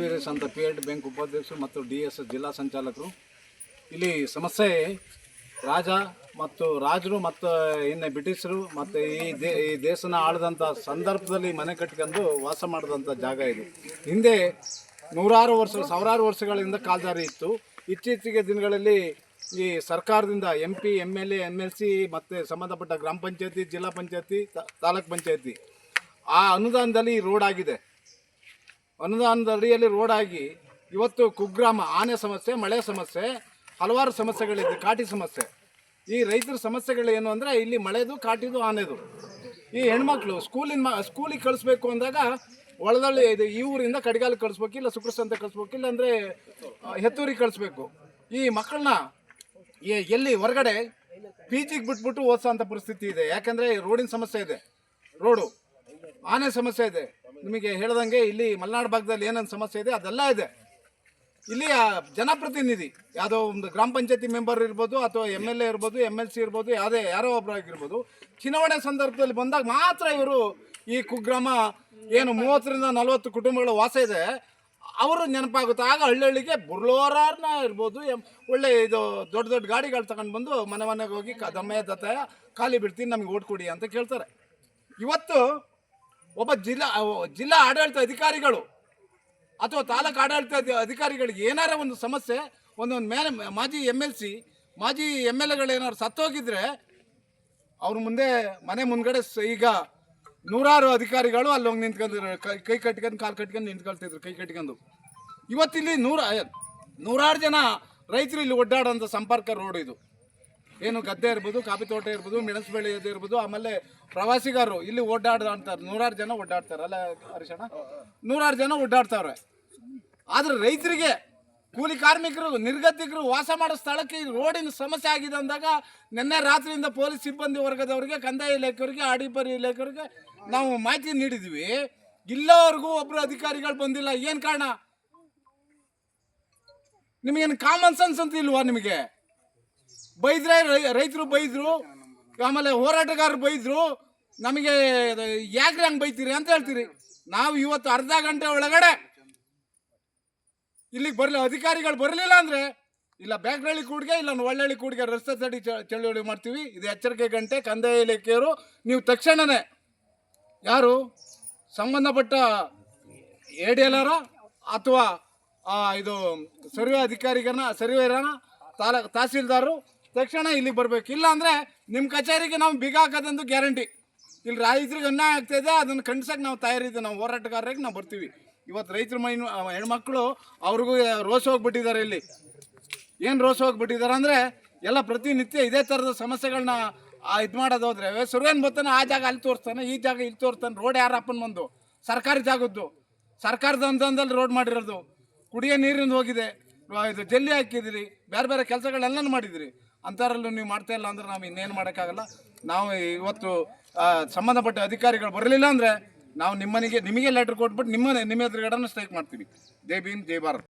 ವೀರೇಶ್ ಅಂತ P Ed bank ಉಪಾಧ್ಯಕ್ಷರು ಮತ್ತು ಡಿ ಎಸ್ ಜಿಲ್ಲಾ ಸಂಚಾಲಕರು. ಇಲ್ಲಿ ಸಮಸ್ಯೆ ರಾಜ ಮತ್ತು ರಾಜರು ಮತ್ತು ಇನ್ನು ಬ್ರಿಟಿಷರು ಮತ್ತು ಈ ದೇ, ಈ ದೇಶನ ಆಳಿದಂಥ ಸಂದರ್ಭದಲ್ಲಿ ಮನೆ ಕಟ್ಕೊಂಡು ವಾಸ ಮಾಡಿದಂಥ ಜಾಗ ಇದು. ಹಿಂದೆ ನೂರಾರು ವರ್ಷ, ಸಾವಿರಾರು ವರ್ಷಗಳಿಂದ ಕಾಲ್ದಾರಿ ಇತ್ತು. ಇತ್ತೀಚೆಗೆ ದಿನಗಳಲ್ಲಿ ಈ ಸರ್ಕಾರದಿಂದ M P M L A M L C ಮತ್ತು ಸಂಬಂಧಪಟ್ಟ ಗ್ರಾಮ ಪಂಚಾಯತಿ, ಜಿಲ್ಲಾ ಪಂಚಾಯತಿ ತಾಲೂಕ್ ಪಂಚಾಯತಿ ಆ ಅನುದಾನದಲ್ಲಿ ರೋಡ್ ಆಗಿದೆ. ಅನುದಾನದ ಅಡಿಯಲ್ಲಿ ರೋಡಾಗಿ ಇವತ್ತು ಕುಗ್ರಾಮ, ಆನೆ ಸಮಸ್ಯೆ, ಮಳೆ ಸಮಸ್ಯೆ, ಹಲವಾರು ಸಮಸ್ಯೆಗಳಿದೆ, ಕಾಟಿ ಸಮಸ್ಯೆ. ಈ ರೈತರ ಸಮಸ್ಯೆಗಳೇನು ಅಂದರೆ ಇಲ್ಲಿ ಮಳೆದು, ಕಾಟಿದು, ಆನೆದು. ಈ ಹೆಣ್ಮಕ್ಳು ಸ್ಕೂಲಿನ ಮ, ಸ್ಕೂಲಿಗೆ ಕಳಿಸ್ಬೇಕು ಅಂದಾಗ ಒಳದಳ್ಳಿ ಇದು ಈ ಊರಿಂದ ಕಡಿಗಾಲಿಗೆ ಕಳಿಸ್ಬೇಕು, ಇಲ್ಲ ಸುಕ್ರಸಂತೆ ಕಳಿಸ್ಬೇಕು, ಇಲ್ಲ ಅಂದರೆ ಹೆತ್ತೂರಿಗೆ ಕಳಿಸ್ಬೇಕು. ಈ ಮಕ್ಕಳನ್ನ ಎಲ್ಲಿ ಹೊರಗಡೆ ಪಿ ಜಿಗೆ ಬಿಟ್ಬಿಟ್ಟು ಓದಿಸೋಂಥ ಪರಿಸ್ಥಿತಿ ಇದೆ. ಯಾಕೆಂದರೆ ರೋಡಿನ ಸಮಸ್ಯೆ ಇದೆ, ರೋಡು. ಆನೆ ಸಮಸ್ಯೆ ಇದೆ. ನಿಮಗೆ ಹೇಳ್ದಂಗೆ ಇಲ್ಲಿ ಮಲೆನಾಡು ಭಾಗದಲ್ಲಿ ಏನೇನು ಸಮಸ್ಯೆ ಇದೆ, ಅದೆಲ್ಲ ಇದೆ. ಇಲ್ಲಿಯ ಜನಪ್ರತಿನಿಧಿ, ಯಾವುದೋ ಒಂದು ಗ್ರಾಮ ಪಂಚಾಯತಿ ಮೆಂಬರ್ ಇರ್ಬೋದು ಅಥವಾ ಎಂ ಎಲ್ ಎ ಇರ್ಬೋದು, ಎಂ ಎಲ್ ಸಿ ಇರ್ಬೋದು, ಯಾವುದೇ, ಯಾರೋ ಒಬ್ಬರು ಆಗಿರ್ಬೋದು, ಚುನಾವಣೆ ಸಂದರ್ಭದಲ್ಲಿ ಬಂದಾಗ ಮಾತ್ರ ಇವರು ಈ ಕುಗ್ರಾಮ ಏನು ಮೂವತ್ತರಿಂದ ನಲವತ್ತು ಕುಟುಂಬಗಳು ವಾಸ ಇದೆ. ಅವರು ನೆನಪಾಗುತ್ತೆ. ಆಗ ಹಳ್ಳಿಗೆ ಬುರ್ಲೋರಾರ್ನ ಇರ್ಬೋದು ಒಳ್ಳೆ ಇದು ದೊಡ್ಡ ದೊಡ್ಡ ಗಾಡಿಗಳು ತಗೊಂಡು ಬಂದು ಮನೆ ಮನೆಗೆ ಹೋಗಿ ಕ- ದಮ್ಮಯ್ಯ ದತ್ತಾಯ, ಖಾಲಿ ಬಿಡ್ತೀನಿ ನಮಗೆ ಓಟ್ ಕೊಡಿ ಅಂತ ಕೇಳ್ತಾರೆ. ಇವತ್ತು ಒಬ್ಬ ಜಿಲ್ಲಾ ಜಿಲ್ಲಾ ಆಡಳಿತ ಅಧಿಕಾರಿಗಳು ಅಥವಾ ತಾಲೂಕು ಆಡಳಿತ ಅಧಿಕಾರಿಗಳಿಗೆ ಏನಾರ ಒಂದು ಸಮಸ್ಯೆ, ಒಂದೊಂದು ಮೇಲೆ ಮಾಜಿ ಎಂ ಎಲ್ ಸಿ ಮಾಜಿ ಎಂ ಎಲ್ ಎಗಳು ಏನಾದ್ರು ಸತ್ತೋಗಿದ್ರೆ ಅವ್ರ ಮುಂದೆ ಮನೆ ಮುಂದ್ಗಡೆ ಈಗ ನೂರಾರು ಅಧಿಕಾರಿಗಳು ಅಲ್ಲಿ ಹೋಗಿ ನಿಂತ್ಕೊಂಡಿದ್ರು ಕೈ ಕೈ ಕಟ್ಕೊಂಡು, ಕಾಲು ಕಟ್ಕೊಂಡು ನಿಂತ್ಕೊಳ್ತಿದ್ರು, ಕೈ ಕಟ್ಕೊಂಡು. ಇವತ್ತಿಲ್ಲಿ ನೂರ ನೂರಾರು ಜನ ರೈತರು ಇಲ್ಲಿ ಒಡ್ಡಾಡೋಂಥ ಸಂಪರ್ಕ ರೋಡ್ ಇದು. ಏನು ಗದ್ದೆ ಇರ್ಬೋದು ಕಾಫಿ ತೋಟ ಇರ್ಬೋದು ಮೆಣಸು ಬೆಳೆಯೋದು ಇರ್ಬೋದು ಆಮೇಲೆ ಪ್ರವಾಸಿಗರು ಇಲ್ಲಿ ಓಡಾಡ್ತಾರೆ ನೂರಾರು ಜನ ಓಡಾಡ್ತಾರೆ. ಅಲ್ಲ ಹರಿಶಣ ನೂರಾರು ಜನ ಓಡಾಡ್ತಾರೆ ಆದ್ರೆ ರೈತರಿಗೆ ಕೂಲಿ ಕಾರ್ಮಿಕರು ನಿರ್ಗತಿಕರು ವಾಸ ಮಾಡೋ ಸ್ಥಳಕ್ಕೆ ರೋಡಿನ ಸಮಸ್ಯೆ ಆಗಿದೆ ಅಂದಾಗ ನಿನ್ನೆ ರಾತ್ರಿಯಿಂದ ಪೊಲೀಸ್ ಸಿಬ್ಬಂದಿ ವರ್ಗದವರಿಗೆ ಕಂದಾಯ ಇಲಾಖೆಯವರಿಗೆ ಆಡಿಪರಿ ಇಲಾಖೆಯವರಿಗೆ ನಾವು ಮಾಹಿತಿ ನೀಡಿದ್ವಿ. ಇಲ್ಲವರೆಗೂ ಒಬ್ಬರು ಅಧಿಕಾರಿಗಳು ಬಂದಿಲ್ಲ. ಏನು ಕಾರಣ? ನಿಮಗೇನು ಕಾಮನ್ ಸೆನ್ಸ್ ಅಂತ ಇಲ್ವಾ ನಿಮಗೆ? ಬೈದ್ರೆ ರೈತರು ಬೈದ್ರು, ಆಮೇಲೆ ಹೋರಾಟಗಾರರು ಬೈದ್ರು, ನಮಗೆ ಯಾಕ್ರಿ ಹಂಗೆ ಬೈತೀರಿ ಅಂತ ಹೇಳ್ತೀರಿ. ನಾವು ಇವತ್ತು ಅರ್ಧ ಗಂಟೆ ಒಳಗಡೆ ಇಲ್ಲಿಗೆ ಬರಲಿ, ಅಧಿಕಾರಿಗಳು ಬರಲಿಲ್ಲ ಅಂದರೆ, ಇಲ್ಲ ಬ್ಯಾಗ್ರಳ್ಳಿ ಕೂಡಿಗೆ, ಇಲ್ಲ ಒಳ್ಳಳ್ಳಿ ಕೂಡಿಗೆ ರಸ್ತೆ ತಡಿ ಚಳುವಳಿ ಮಾಡ್ತೀವಿ. ಇದು ಎಚ್ಚರಿಕೆ ಗಂಟೆ, ಕಂದಾಯ ಇಲಾಖೆಯವರು, ನೀವು ತಕ್ಷಣವೇ ಯಾರು ಸಂಬಂಧಪಟ್ಟ ಎ ಡಿ ಎಲ್ ಅಥವಾ ಇದು ಸರ್ವೆ ಅಧಿಕಾರಿಗನ ಸರ್ವೇರನ ತಾಲ ತಹಸೀಲ್ದಾರರು ತಕ್ಷಣ ಇಲ್ಲಿಗೆ ಬರಬೇಕು. ಇಲ್ಲ ಅಂದರೆ ನಿಮ್ಮ ಕಚೇರಿಗೆ ನಾವು ಬಿಗ ಹಾಕೋದಂದು ಗ್ಯಾರಂಟಿ. ಇಲ್ಲಿ ರೈತರಿಗೆ ಅನ್ಯಾಯ ಆಗ್ತಾಯಿದೆ ಅದನ್ನು ಖಂಡಿಸಕ್ಕೆ ನಾವು ತಯಾರಿದ್ದೀವಿ. ನಾವು ಹೋರಾಟಗಾರರಿಗೆ ನಾವು ಬರ್ತೀವಿ. ಇವತ್ತು ರೈತರ ಮೈ ಹೆಣ್ಮಕ್ಳು ಅವ್ರಿಗೂ ರೋಸ್ ಹೋಗ್ಬಿಟ್ಟಿದ್ದಾರೆ ಇಲ್ಲಿ. ಏನು ರೋಸ ಹೋಗ್ಬಿಟ್ಟಿದ್ದಾರೆ ಅಂದರೆ ಎಲ್ಲ ಪ್ರತಿನಿತ್ಯ ಇದೇ ಥರದ ಸಮಸ್ಯೆಗಳನ್ನ ಇದು ಮಾಡೋದು ಹೋದ್ರೆ. ಸುರೇನ್ ಬರ್ತಾನೆ ಆ ಜಾಗ ಅಲ್ಲಿ ತೋರಿಸ್ತಾನೆ, ಈ ಜಾಗ ಇಲ್ಲಿ ತೋರಿಸ್ತಾನೆ, ರೋಡ್ ಯಾರಪ್ಪನ ಬಂದು? ಸರ್ಕಾರಿ ಜಾಗದ್ದು. ಸರ್ಕಾರದ ರೋಡ್ ಮಾಡಿರೋದು. ಕುಡಿಯೋ ನೀರಿಂದ ಹೋಗಿದೆ. ಇದು ಜಲ್ಲಿ ಹಾಕಿದಿರಿ. ಬೇರೆ ಬೇರೆ ಕೆಲಸಗಳೆಲ್ಲ ಮಾಡಿದಿರಿ. ಅಂಥವ್ರಲ್ಲೂ ನೀವು ಮಾಡ್ತಾ ಇಲ್ಲ ಅಂದ್ರೆ ನಾವು ಇನ್ನೇನು ಮಾಡೋಕ್ಕಾಗಲ್ಲ. ನಾವು ಇವತ್ತು ಸಂಬಂಧಪಟ್ಟ ಅಧಿಕಾರಿಗಳು ಬರಲಿಲ್ಲ ಅಂದರೆ ನಾವು ನಿಮ್ಮನಿಗೆ, ನಿಮಗೆ ಲೆಟ್ರ್ ಕೊಟ್ಬಿಟ್ಟು ನಿಮ್ಮ ನಿಮ್ಮ ಎದುರುಗಡೆ ಸ್ಟ್ರೈಕ್ ಮಾಡ್ತೀವಿ. ಜೈ ಭೀಮ್, ಜೈ ಭಾರತ್.